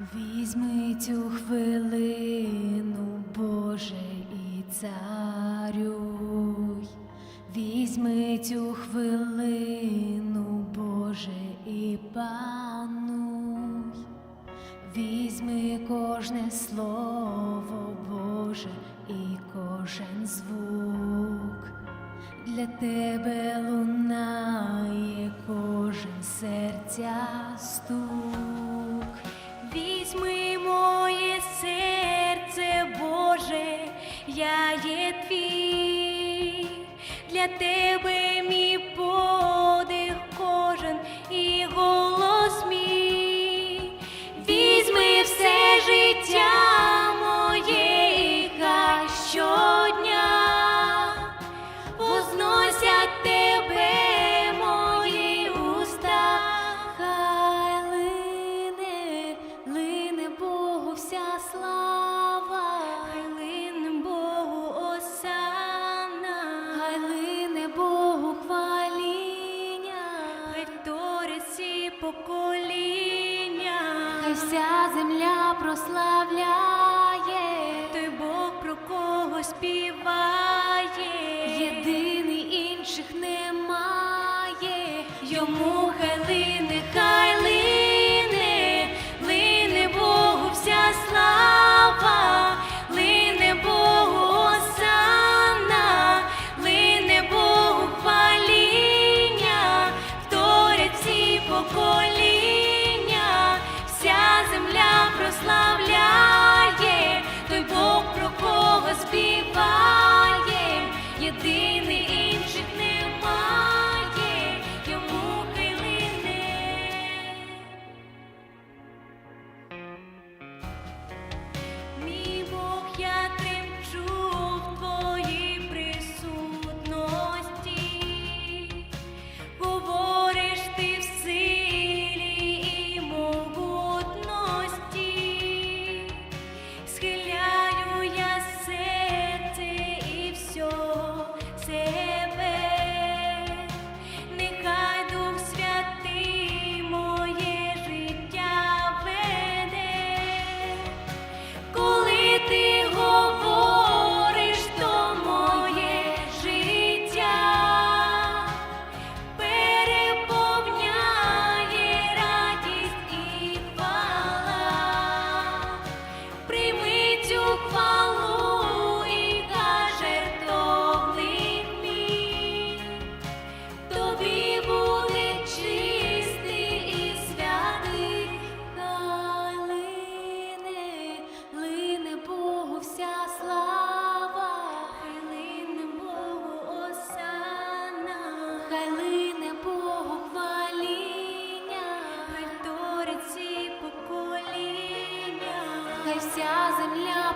Візьми цю хвилину, Боже і царюй, візьми цю хвилину, Боже і пануй, візьми кожне слово, Боже і кожен звук, для тебе лунає кожен серця стук візьми моє серце, Боже, я є твій для тебе. вся земля прославляє, той Бог про кого співає, єдиний інших немає. Йому для